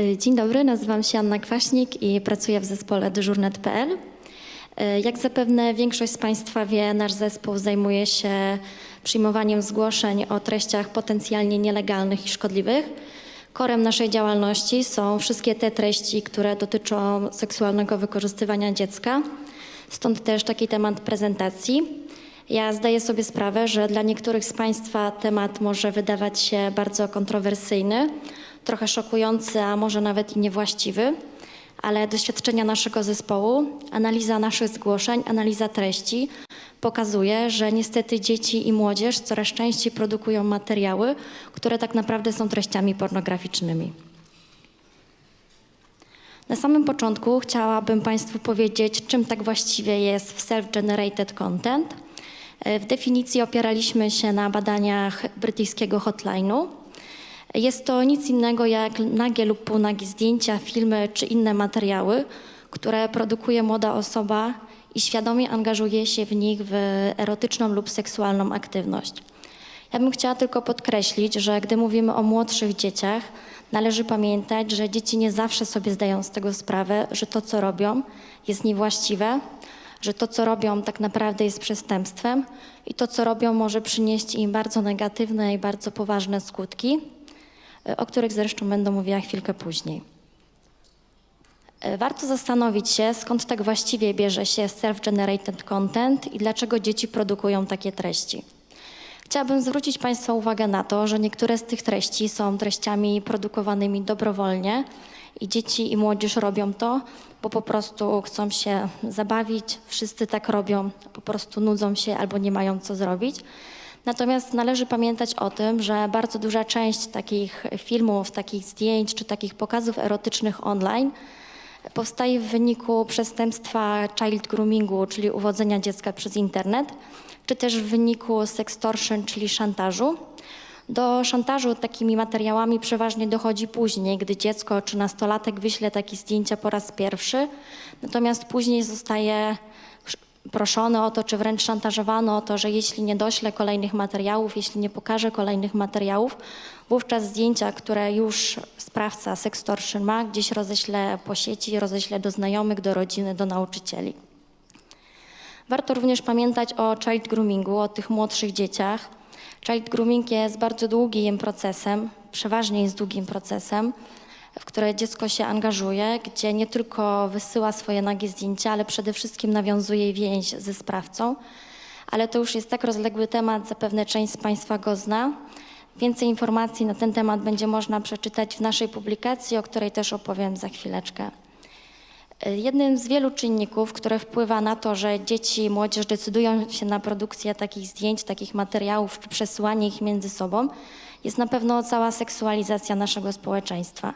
Y, Dzień dobry, nazywam się Anna Kwaśnik i pracuję w zespole dyżurnet.pl. Y, Jak zapewne większość z Państwa wie, nasz zespół zajmuje się przyjmowaniem zgłoszeń o treściach potencjalnie nielegalnych i szkodliwych. Korem naszej działalności są wszystkie te treści, które dotyczą seksualnego wykorzystywania dziecka. Stąd też taki temat prezentacji. Ja zdaję sobie sprawę, że dla niektórych z Państwa temat może wydawać się bardzo kontrowersyjny, trochę szokujący, a może nawet i niewłaściwy, ale doświadczenia naszego zespołu, analiza naszych zgłoszeń, analiza treści pokazuje, że niestety dzieci i młodzież coraz częściej produkują materiały, które tak naprawdę są treściami pornograficznymi. Na samym początku chciałabym Państwu powiedzieć, czym tak właściwie jest self-generated content. E, W definicji opieraliśmy się na badaniach brytyjskiego hotline'u. Jest to nic innego jak nagie lub półnagie zdjęcia, filmy czy inne materiały, które produkuje młoda osoba i świadomie angażuje się w nich w erotyczną lub seksualną aktywność. Ja bym chciała tylko podkreślić, że gdy mówimy o młodszych dzieciach, należy pamiętać, że dzieci nie zawsze sobie zdają z tego sprawę, że to, co robią, jest niewłaściwe, że to, co robią, tak naprawdę jest przestępstwem i to, co robią, może przynieść im bardzo negatywne i bardzo poważne skutki, o których zresztą będę mówiła chwilkę później. E, Warto zastanowić się, skąd tak właściwie bierze się self-generated content i dlaczego dzieci produkują takie treści. Chciałabym zwrócić Państwa uwagę na to, że niektóre z tych treści są treściami produkowanymi dobrowolnie i dzieci i młodzież robią to, bo po prostu chcą się zabawić, wszyscy tak robią, po prostu nudzą się albo nie mają co zrobić. Natomiast należy pamiętać o tym, że bardzo duża część takich filmów, takich zdjęć czy takich pokazów erotycznych online powstaje w wyniku przestępstwa child groomingu, czyli uwodzenia dziecka przez internet, czy też w wyniku sextortion, czyli szantażu. Do szantażu takimi materiałami przeważnie dochodzi później, gdy dziecko czy nastolatek wyśle takie zdjęcia po raz pierwszy, natomiast później zostaje proszony o to, czy wręcz szantażowano o to, że jeśli nie dośle kolejnych materiałów, jeśli nie pokaże kolejnych materiałów, wówczas zdjęcia, które już sprawca sextortion ma, gdzieś roześle po sieci, roześle do znajomych, do rodziny, do nauczycieli. Warto również pamiętać o child groomingu, o tych młodszych dzieciach. Child grooming jest bardzo długim procesem, przeważnie jest długim procesem, w które dziecko się angażuje, gdzie nie tylko wysyła swoje nagie zdjęcia, ale przede wszystkim nawiązuje więź ze sprawcą. Ale to już jest tak rozległy temat, zapewne część z Państwa go zna. Więcej informacji na ten temat będzie można przeczytać w naszej publikacji, o której też opowiem za chwileczkę. Jednym z wielu czynników, które wpływa na to, że dzieci i młodzież decydują się na produkcję takich zdjęć, takich materiałów czy przesyłanie ich między sobą, jest na pewno cała seksualizacja naszego społeczeństwa.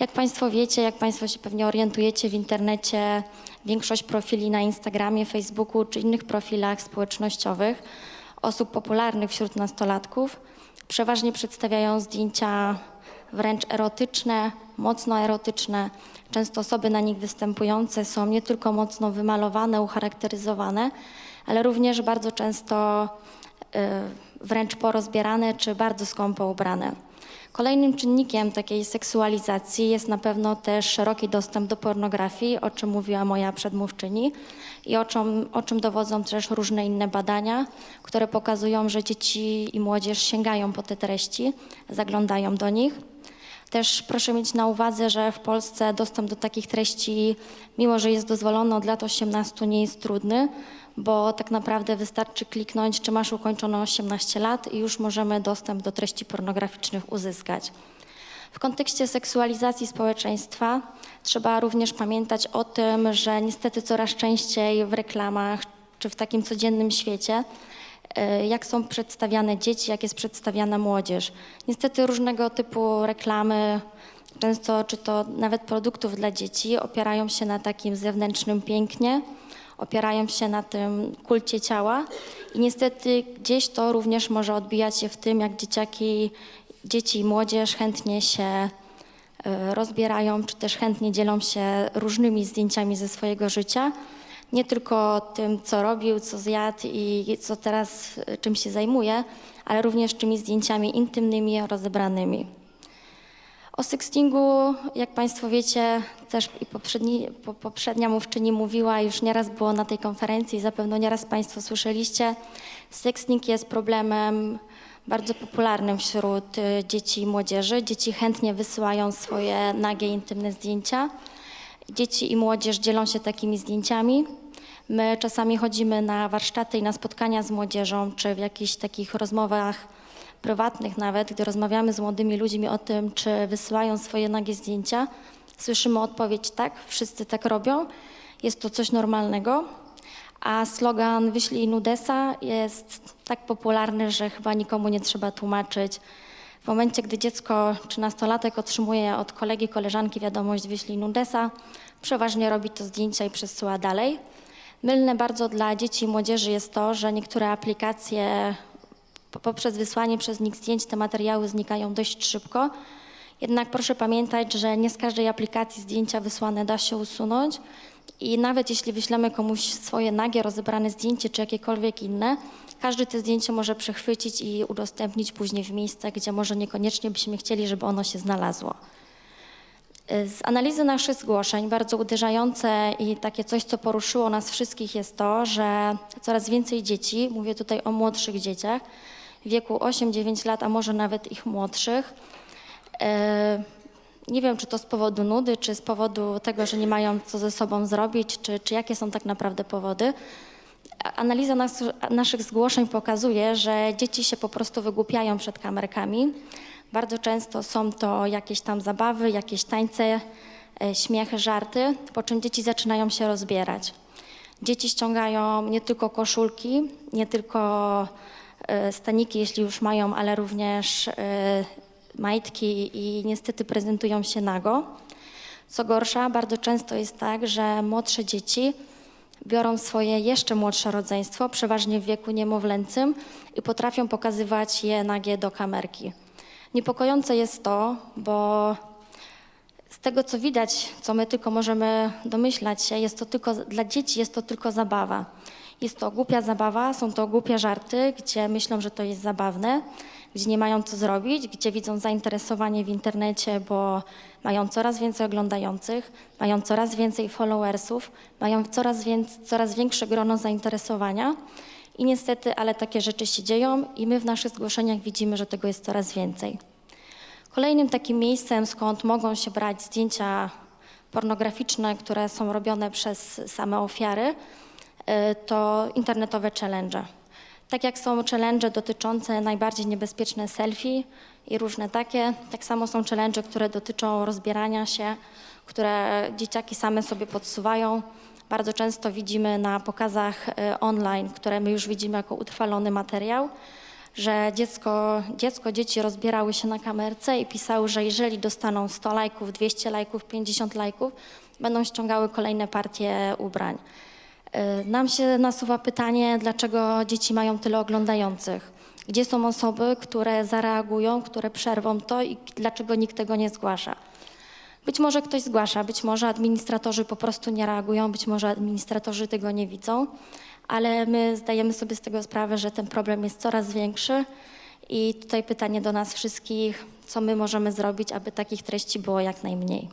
Jak Państwo wiecie, jak Państwo się pewnie orientujecie w internecie, większość profili na Instagramie, Facebooku czy innych profilach społecznościowych osób popularnych wśród nastolatków przeważnie przedstawiają zdjęcia wręcz erotyczne, mocno erotyczne. Często osoby na nich występujące są nie tylko mocno wymalowane, ucharakteryzowane, ale również bardzo często y, wręcz porozbierane czy bardzo skąpo ubrane. Kolejnym czynnikiem takiej seksualizacji jest na pewno też szeroki dostęp do pornografii, o czym mówiła moja przedmówczyni i o czym, o czym dowodzą też różne inne badania, które pokazują, że dzieci i młodzież sięgają po te treści, zaglądają do nich. Też proszę mieć na uwadze, że w Polsce dostęp do takich treści, mimo że jest dozwolony od lat 18, nie jest trudny, bo tak naprawdę wystarczy kliknąć, czy masz ukończone 18 lat i już możemy dostęp do treści pornograficznych uzyskać. W kontekście seksualizacji społeczeństwa trzeba również pamiętać o tym, że niestety coraz częściej w reklamach czy w takim codziennym świecie jak są przedstawiane dzieci, jak jest przedstawiana młodzież. Niestety różnego typu reklamy, często czy to nawet produktów dla dzieci, opierają się na takim zewnętrznym pięknie, opierają się na tym kulcie ciała i niestety gdzieś to również może odbijać się w tym, jak dzieciaki, dzieci i młodzież chętnie się e, rozbierają, czy też chętnie dzielą się różnymi zdjęciami ze swojego życia. Nie tylko tym, co robił, co zjadł i co teraz, e, czym się zajmuje, ale również tymi zdjęciami intymnymi, rozebranymi. O sextingu, jak Państwo wiecie, też i poprzedni, po, poprzednia mówczyni mówiła, już nieraz było na tej konferencji, zapewne nieraz Państwo słyszeliście. Sexting jest problemem bardzo popularnym wśród y, dzieci i młodzieży. Dzieci chętnie wysyłają swoje nagie, intymne zdjęcia. Dzieci i młodzież dzielą się takimi zdjęciami. My czasami chodzimy na warsztaty i na spotkania z młodzieżą, czy w jakichś takich rozmowach prywatnych nawet, gdy rozmawiamy z młodymi ludźmi o tym, czy wysyłają swoje nagie zdjęcia, słyszymy odpowiedź tak, wszyscy tak robią, jest to coś normalnego, a slogan Wyślij nudesa jest tak popularny, że chyba nikomu nie trzeba tłumaczyć. W momencie, gdy dziecko czy nastolatek otrzymuje od kolegi, koleżanki wiadomość Wyślij nudesa, przeważnie robi to zdjęcia i przesyła dalej. Mylne bardzo dla dzieci i młodzieży jest to, że niektóre aplikacje po- poprzez wysłanie przez nich zdjęć te materiały znikają dość szybko. Jednak proszę pamiętać, że nie z każdej aplikacji zdjęcia wysłane da się usunąć i nawet jeśli wyślemy komuś swoje nagie, rozebrane zdjęcie czy jakiekolwiek inne, każdy te zdjęcie może przechwycić i udostępnić później w miejsce, gdzie może niekoniecznie byśmy chcieli, żeby ono się znalazło. Z analizy naszych zgłoszeń bardzo uderzające i takie coś, co poruszyło nas wszystkich jest to, że coraz więcej dzieci, mówię tutaj o młodszych dzieciach, w wieku 8-9 lat, a może nawet ich młodszych, e, nie wiem, czy to z powodu nudy, czy z powodu tego, że nie mają co ze sobą zrobić, czy, czy jakie są tak naprawdę powody. Analiza nas, naszych zgłoszeń pokazuje, że dzieci się po prostu wygłupiają przed kamerkami. Bardzo często są to jakieś tam zabawy, jakieś tańce, e, śmiechy, żarty, po czym dzieci zaczynają się rozbierać. Dzieci ściągają nie tylko koszulki, nie tylko e, staniki, jeśli już mają, ale również e, majtki i niestety prezentują się nago. Co gorsza, bardzo często jest tak, że młodsze dzieci biorą swoje jeszcze młodsze rodzeństwo, przeważnie w wieku niemowlęcym i potrafią pokazywać je nagie do kamerki. Niepokojące jest to, bo z tego co widać, co my tylko możemy domyślać się, jest to tylko dla dzieci jest to tylko zabawa. Jest to głupia zabawa, są to głupie żarty, gdzie myślą, że to jest zabawne, gdzie nie mają co zrobić, gdzie widzą zainteresowanie w internecie, bo mają coraz więcej oglądających, mają coraz więcej followersów, mają coraz, więc, coraz większe grono zainteresowania. I niestety, ale takie rzeczy się dzieją i my w naszych zgłoszeniach widzimy, że tego jest coraz więcej. Kolejnym takim miejscem, skąd mogą się brać zdjęcia pornograficzne, które są robione przez same ofiary, y, to internetowe challenge. Tak jak są challenge dotyczące najbardziej niebezpieczne selfie i różne takie, tak samo są challenge, które dotyczą rozbierania się, które dzieciaki same sobie podsuwają. Bardzo często widzimy na pokazach y, online, które my już widzimy jako utrwalony materiał, że dziecko, dziecko, dzieci rozbierały się na kamerce i pisały, że jeżeli dostaną 100 lajków, 200 lajków, 50 lajków, będą ściągały kolejne partie ubrań. Y, Nam się nasuwa pytanie, dlaczego dzieci mają tyle oglądających? Gdzie są osoby, które zareagują, które przerwą to i dlaczego nikt tego nie zgłasza? Być może ktoś zgłasza, być może administratorzy po prostu nie reagują, być może administratorzy tego nie widzą, ale my zdajemy sobie z tego sprawę, że ten problem jest coraz większy i tutaj pytanie do nas wszystkich, co my możemy zrobić, aby takich treści było jak najmniej.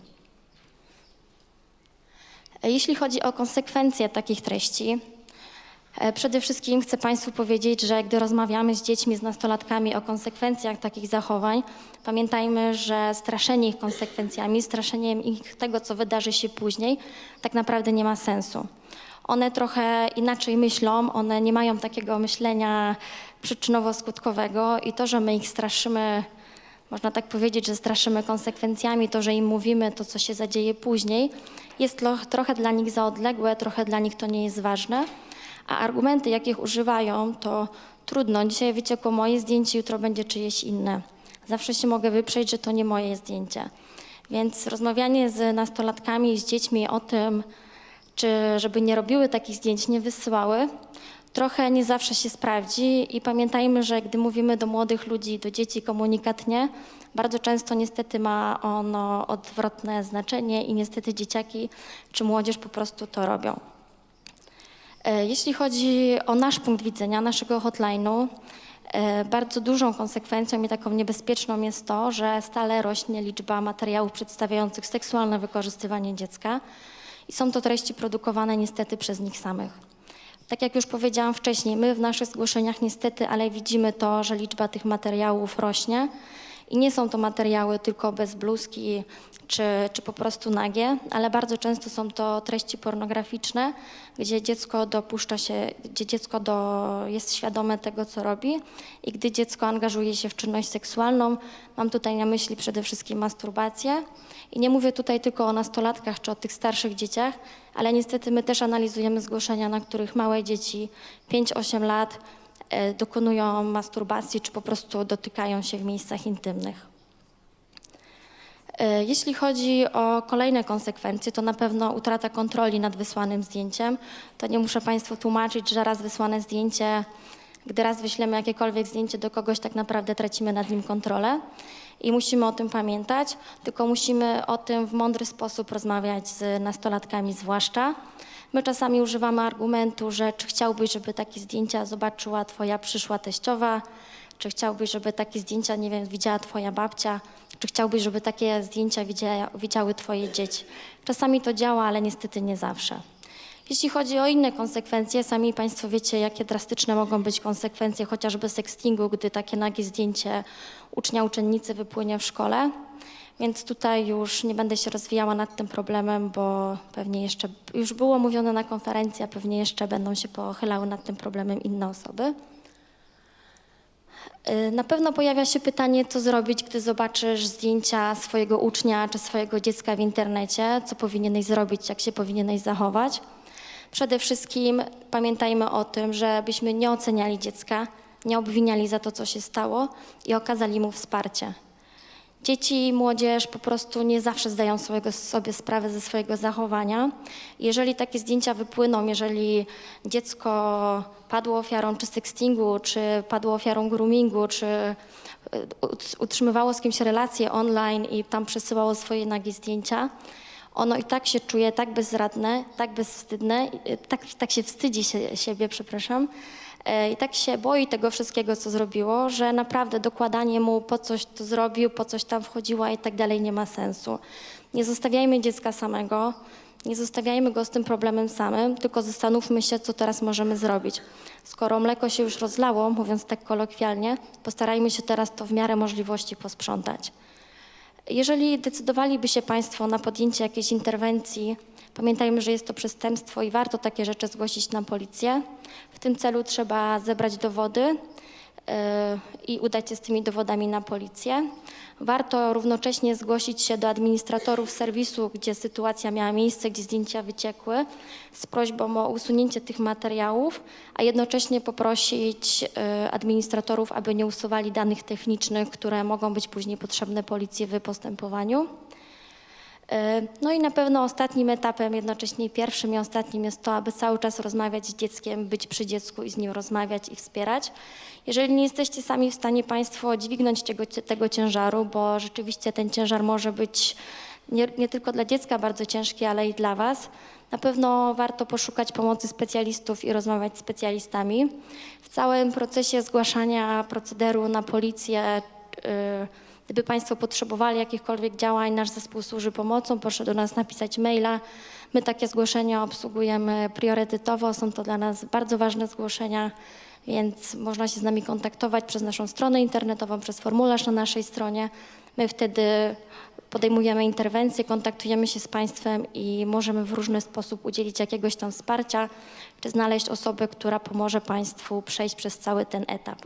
Jeśli chodzi o konsekwencje takich treści, przede wszystkim chcę Państwu powiedzieć, że gdy rozmawiamy z dziećmi, z nastolatkami o konsekwencjach takich zachowań, pamiętajmy, że straszenie ich konsekwencjami, straszeniem ich tego, co wydarzy się później, tak naprawdę nie ma sensu. One trochę inaczej myślą, one nie mają takiego myślenia przyczynowo-skutkowego i to, że my ich straszymy można tak powiedzieć, że straszymy konsekwencjami, to, że im mówimy to, co się zadzieje później, jest tro, trochę dla nich za odległe, trochę dla nich to nie jest ważne. A argumenty, jakich używają, to trudno. Dzisiaj wyciekło moje zdjęcie, jutro będzie czyjeś inne. Zawsze się mogę wyprzeć, że to nie moje zdjęcie. Więc rozmawianie z nastolatkami i z dziećmi o tym, czy żeby nie robiły takich zdjęć, nie wysyłały, trochę nie zawsze się sprawdzi i pamiętajmy, że gdy mówimy do młodych ludzi, do dzieci komunikat nie, bardzo często niestety ma ono odwrotne znaczenie i niestety dzieciaki czy młodzież po prostu to robią. E, Jeśli chodzi o nasz punkt widzenia, naszego hotline'u, E, Bardzo dużą konsekwencją i taką niebezpieczną jest to, że stale rośnie liczba materiałów przedstawiających seksualne wykorzystywanie dziecka i są to treści produkowane niestety przez nich samych. Tak jak już powiedziałam wcześniej, my w naszych zgłoszeniach niestety, ale widzimy to, że liczba tych materiałów rośnie i nie są to materiały tylko bez bluzki czy, czy po prostu nagie, ale bardzo często są to treści pornograficzne, gdzie dziecko dopuszcza się, gdzie dziecko do, jest świadome tego, co robi. I gdy dziecko angażuje się w czynność seksualną, mam tutaj na myśli przede wszystkim masturbację. I nie mówię tutaj tylko o nastolatkach czy o tych starszych dzieciach, ale niestety my też analizujemy zgłoszenia, na których małe dzieci 5-8 lat dokonują masturbacji czy po prostu dotykają się w miejscach intymnych. E, Jeśli chodzi o kolejne konsekwencje, to na pewno utrata kontroli nad wysłanym zdjęciem. To nie muszę Państwu tłumaczyć, że raz wysłane zdjęcie, gdy raz wyślemy jakiekolwiek zdjęcie do kogoś, tak naprawdę tracimy nad nim kontrolę i musimy o tym pamiętać, tylko musimy o tym w mądry sposób rozmawiać z nastolatkami zwłaszcza. My czasami używamy argumentu, że czy chciałbyś, żeby takie zdjęcia zobaczyła Twoja przyszła teściowa, czy chciałbyś, żeby takie zdjęcia, nie wiem, widziała Twoja babcia, czy chciałbyś, żeby takie zdjęcia widziały Twoje dzieci. Czasami to działa, ale niestety nie zawsze. Jeśli chodzi o inne konsekwencje, sami Państwo wiecie, jakie drastyczne mogą być konsekwencje chociażby sextingu, gdy takie nagie zdjęcie ucznia, uczennicy wypłynie w szkole. Więc tutaj już nie będę się rozwijała nad tym problemem, bo pewnie jeszcze już było mówione na konferencji, a pewnie jeszcze będą się pochylały nad tym problemem inne osoby. Y, Na pewno pojawia się pytanie, co zrobić, gdy zobaczysz zdjęcia swojego ucznia czy swojego dziecka w internecie, co powinieneś zrobić, jak się powinieneś zachować. Przede wszystkim pamiętajmy o tym, żebyśmy nie oceniali dziecka, nie obwiniali za to, co się stało i okazali mu wsparcie. Dzieci i młodzież po prostu nie zawsze zdają sobie sprawę ze swojego zachowania. Jeżeli takie zdjęcia wypłyną, jeżeli dziecko padło ofiarą czy sextingu, czy padło ofiarą groomingu, czy ut- utrzymywało z kimś relacje online i tam przesyłało swoje nagie zdjęcia, ono i tak się czuje tak bezradne, tak bezwstydne, i- tak, tak się wstydzi się, siebie, przepraszam, e, i tak się boi tego wszystkiego, co zrobiło, że naprawdę dokładanie mu po coś to zrobił, po coś tam wchodziła i tak dalej nie ma sensu. Nie zostawiajmy dziecka samego, nie zostawiajmy go z tym problemem samym, tylko zastanówmy się, co teraz możemy zrobić. Skoro mleko się już rozlało, mówiąc tak kolokwialnie, postarajmy się teraz to w miarę możliwości posprzątać. Jeżeli decydowaliby się Państwo na podjęcie jakiejś interwencji, pamiętajmy, że jest to przestępstwo i warto takie rzeczy zgłosić na policję. W tym celu trzeba zebrać dowody yy, i udać się z tymi dowodami na policję. Warto równocześnie zgłosić się do administratorów serwisu, gdzie sytuacja miała miejsce, gdzie zdjęcia wyciekły, z prośbą o usunięcie tych materiałów, a jednocześnie poprosić y, administratorów, aby nie usuwali danych technicznych, które mogą być później potrzebne policji w postępowaniu. Y, No i na pewno ostatnim etapem, jednocześnie pierwszym i ostatnim jest to, aby cały czas rozmawiać z dzieckiem, być przy dziecku i z nim rozmawiać i wspierać. Jeżeli nie jesteście sami w stanie Państwo dźwignąć tego, tego ciężaru, bo rzeczywiście ten ciężar może być nie, nie tylko dla dziecka bardzo ciężki, ale i dla Was, na pewno warto poszukać pomocy specjalistów i rozmawiać z specjalistami. W całym procesie zgłaszania procederu na policję, yy, Gdyby Państwo potrzebowali jakichkolwiek działań, nasz zespół służy pomocą, proszę do nas napisać maila. My takie zgłoszenia obsługujemy priorytetowo, są to dla nas bardzo ważne zgłoszenia, więc można się z nami kontaktować przez naszą stronę internetową, przez formularz na naszej stronie. My wtedy podejmujemy interwencję, kontaktujemy się z Państwem i możemy w różny sposób udzielić jakiegoś tam wsparcia, czy znaleźć osobę, która pomoże Państwu przejść przez cały ten etap.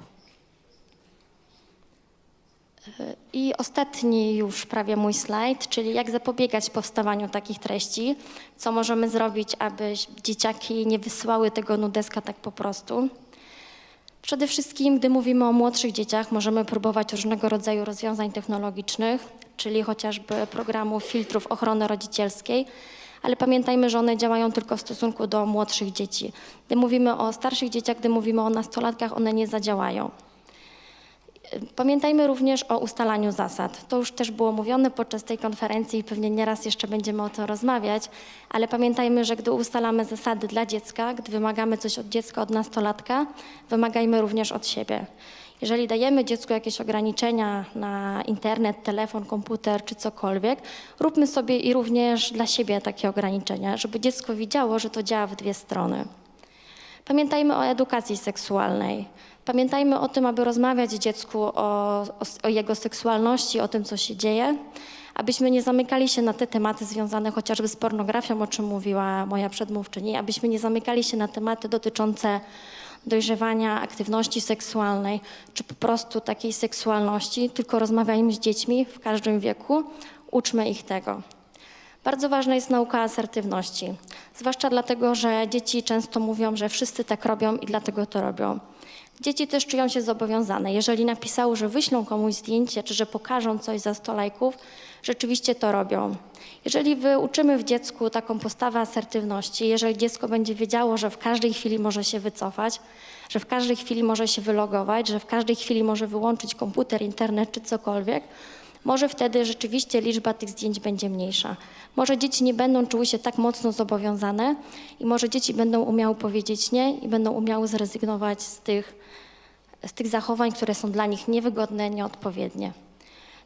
I ostatni już prawie mój slajd, czyli jak zapobiegać powstawaniu takich treści, co możemy zrobić, aby dzieciaki nie wysyłały tego nudeska tak po prostu. Przede wszystkim, gdy mówimy o młodszych dzieciach, możemy próbować różnego rodzaju rozwiązań technologicznych, czyli chociażby programów filtrów ochrony rodzicielskiej, ale pamiętajmy, że one działają tylko w stosunku do młodszych dzieci. Gdy mówimy o starszych dzieciach, gdy mówimy o nastolatkach, one nie zadziałają. Pamiętajmy również o ustalaniu zasad. To już też było mówione podczas tej konferencji i pewnie nieraz jeszcze będziemy o tym rozmawiać, ale pamiętajmy, że gdy ustalamy zasady dla dziecka, gdy wymagamy coś od dziecka, od nastolatka, wymagajmy również od siebie. Jeżeli dajemy dziecku jakieś ograniczenia na internet, telefon, komputer czy cokolwiek, róbmy sobie i również dla siebie takie ograniczenia, żeby dziecko widziało, że to działa w dwie strony. Pamiętajmy o edukacji seksualnej. Pamiętajmy o tym, aby rozmawiać dziecku o, o, o jego seksualności, o tym, co się dzieje, abyśmy nie zamykali się na te tematy związane chociażby z pornografią, o czym mówiła moja przedmówczyni, abyśmy nie zamykali się na tematy dotyczące dojrzewania, aktywności seksualnej, czy po prostu takiej seksualności, tylko rozmawiajmy z dziećmi w każdym wieku, uczmy ich tego. Bardzo ważna jest nauka asertywności, zwłaszcza dlatego, że dzieci często mówią, że wszyscy tak robią i dlatego to robią. Dzieci też czują się zobowiązane. Jeżeli napisały, że wyślą komuś zdjęcie, czy że pokażą coś za 100 lajków, rzeczywiście to robią. Jeżeli wyuczymy w dziecku taką postawę asertywności, jeżeli dziecko będzie wiedziało, że w każdej chwili może się wycofać, że w każdej chwili może się wylogować, że w każdej chwili może wyłączyć komputer, internet czy cokolwiek, może wtedy rzeczywiście liczba tych zdjęć będzie mniejsza. Może dzieci nie będą czuły się tak mocno zobowiązane i może dzieci będą umiały powiedzieć nie i będą umiały zrezygnować z tych, z tych zachowań, które są dla nich niewygodne, nieodpowiednie.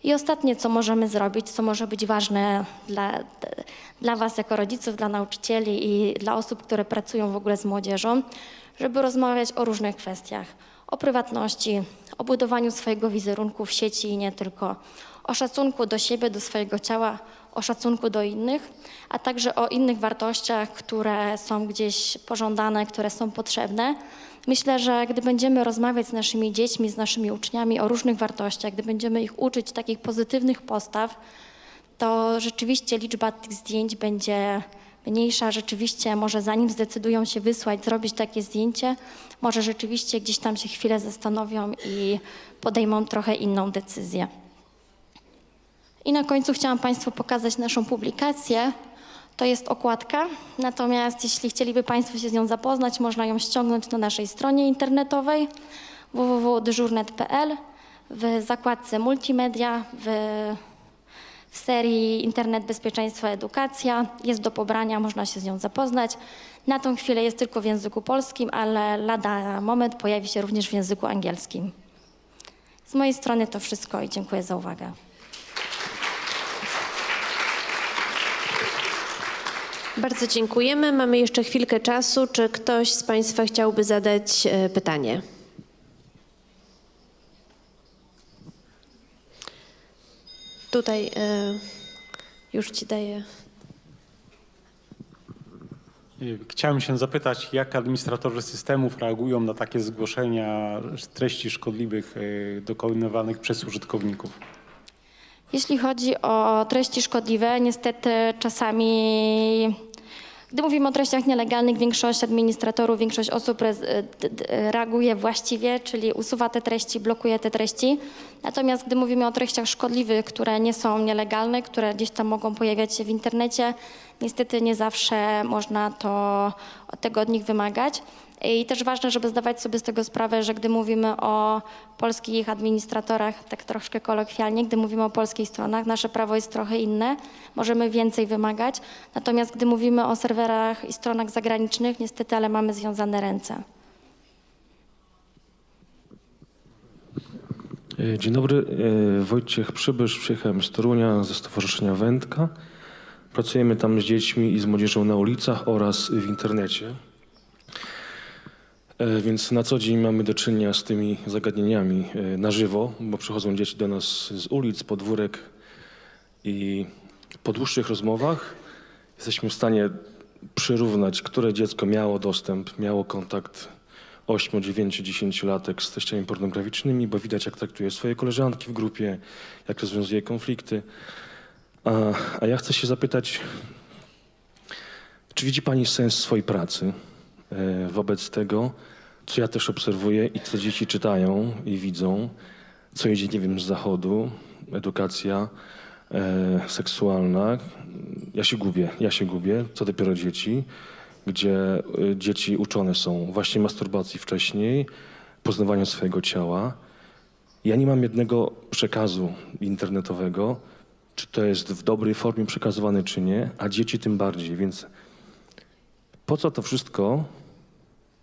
I ostatnie, co możemy zrobić, co może być ważne dla, dla Was jako rodziców, dla nauczycieli i dla osób, które pracują w ogóle z młodzieżą, żeby rozmawiać o różnych kwestiach. O prywatności, o budowaniu swojego wizerunku w sieci i nie tylko, o szacunku do siebie, do swojego ciała, o szacunku do innych, a także o innych wartościach, które są gdzieś pożądane, które są potrzebne. Myślę, że gdy będziemy rozmawiać z naszymi dziećmi, z naszymi uczniami o różnych wartościach, gdy będziemy ich uczyć takich pozytywnych postaw, to rzeczywiście liczba tych zdjęć będzie mniejsza. Rzeczywiście, może zanim zdecydują się wysłać, zrobić takie zdjęcie, może rzeczywiście gdzieś tam się chwilę zastanowią i podejmą trochę inną decyzję. I na końcu chciałam Państwu pokazać naszą publikację. To jest okładka, natomiast jeśli chcieliby Państwo się z nią zapoznać, można ją ściągnąć na naszej stronie internetowej www.dyżurnet.pl w zakładce Multimedia, w, w serii Internet Bezpieczeństwo Edukacja. Jest do pobrania, można się z nią zapoznać. Na tą chwilę jest tylko w języku polskim, ale lada moment pojawi się również w języku angielskim. Z mojej strony to wszystko i dziękuję za uwagę. Bardzo dziękujemy. Mamy jeszcze chwilkę czasu. Czy ktoś z Państwa chciałby zadać e, pytanie? Tutaj e, już Ci daję. Chciałem się zapytać, jak administratorzy systemów reagują na takie zgłoszenia treści szkodliwych y, dokonywanych przez użytkowników? Jeśli chodzi o treści szkodliwe, niestety czasami, gdy mówimy o treściach nielegalnych, większość administratorów, większość osób reaguje właściwie, czyli usuwa te treści, blokuje te treści. Natomiast gdy mówimy o treściach szkodliwych, które nie są nielegalne, które gdzieś tam mogą pojawiać się w internecie, niestety nie zawsze można to, tego od nich wymagać. I też ważne, żeby zdawać sobie z tego sprawę, że gdy mówimy o polskich administratorach, tak troszkę kolokwialnie, gdy mówimy o polskich stronach, nasze prawo jest trochę inne, możemy więcej wymagać. Natomiast gdy mówimy o serwerach i stronach zagranicznych, niestety, ale mamy związane ręce. E, Dzień dobry, e, Wojciech Przybysz, przyjechałem z Torunia ze Stowarzyszenia Wędka. Pracujemy tam z dziećmi i z młodzieżą na ulicach oraz w internecie. E, Więc na co dzień mamy do czynienia z tymi zagadnieniami e, na żywo, bo przychodzą dzieci do nas z ulic, podwórek i po dłuższych rozmowach jesteśmy w stanie przyrównać, które dziecko miało dostęp, miało kontakt 8, 9, 10 latek z treściami pornograficznymi, bo widać, jak traktuje swoje koleżanki w grupie, jak rozwiązuje konflikty. A, a ja chcę się zapytać, czy widzi Pani sens swojej pracy wobec tego, co ja też obserwuję i co dzieci czytają i widzą, co idzie, nie wiem, z zachodu, edukacja e, seksualna. Ja się gubię, ja się gubię, co dopiero dzieci, gdzie y, dzieci uczone są właśnie masturbacji wcześniej, poznawania swojego ciała. Ja nie mam jednego przekazu internetowego, czy to jest w dobrej formie przekazywane, czy nie, a dzieci tym bardziej, więc po co to wszystko,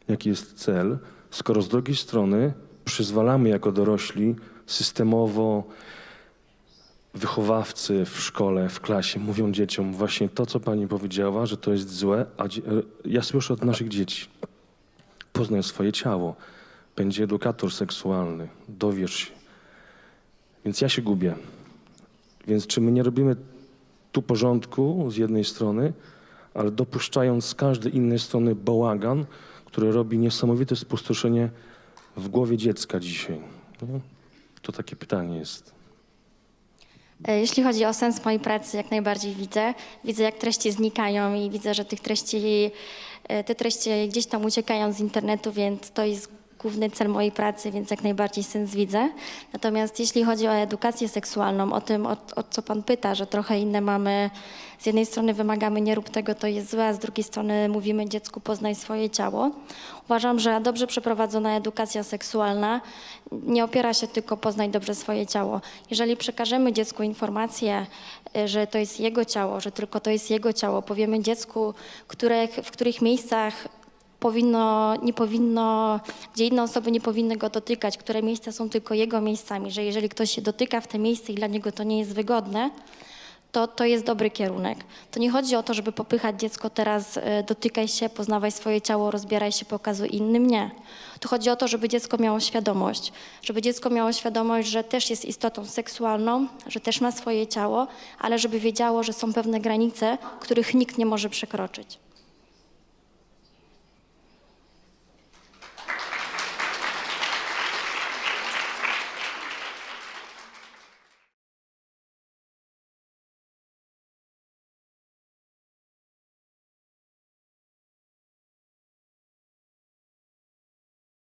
jaki jest cel, skoro z drugiej strony przyzwalamy jako dorośli systemowo wychowawcy w szkole, w klasie mówią dzieciom właśnie to, co pani powiedziała, że to jest złe, a e, ja słyszę od naszych dzieci. Poznaj swoje ciało. Będzie edukator seksualny. Dowiesz się. Więc ja się gubię. Więc czy my nie robimy tu porządku z jednej strony, ale dopuszczając z każdej innej strony bałagan, który robi niesamowite spustoszenie w głowie dziecka dzisiaj? Nie? To takie pytanie jest. E, Jeśli chodzi o sens mojej pracy, jak najbardziej widzę. Widzę, jak treści znikają i widzę, że tych treści, e, te treści gdzieś tam uciekają z internetu, więc to jest główny cel mojej pracy, więc jak najbardziej sens widzę. Natomiast jeśli chodzi o edukację seksualną, o tym, o, o co Pan pyta, że trochę inne mamy, z jednej strony wymagamy nie rób tego, to jest złe, a z drugiej strony mówimy dziecku poznaj swoje ciało. Uważam, że dobrze przeprowadzona edukacja seksualna nie opiera się tylko poznaj dobrze swoje ciało. Jeżeli przekażemy dziecku informację, y, że to jest jego ciało, że tylko to jest jego ciało, powiemy dziecku, których, w których miejscach powinno, nie powinno, gdzie inne osoby nie powinny go dotykać, które miejsca są tylko jego miejscami, że jeżeli ktoś się dotyka w te miejsce i dla niego to nie jest wygodne, to, to jest dobry kierunek. To nie chodzi o to, żeby popychać dziecko teraz, y, dotykaj się, poznawaj swoje ciało, rozbieraj się, pokazuj innym. Nie. Tu chodzi o to, żeby dziecko miało świadomość. Żeby dziecko miało świadomość, że też jest istotą seksualną, że też ma swoje ciało, ale żeby wiedziało, że są pewne granice, których nikt nie może przekroczyć.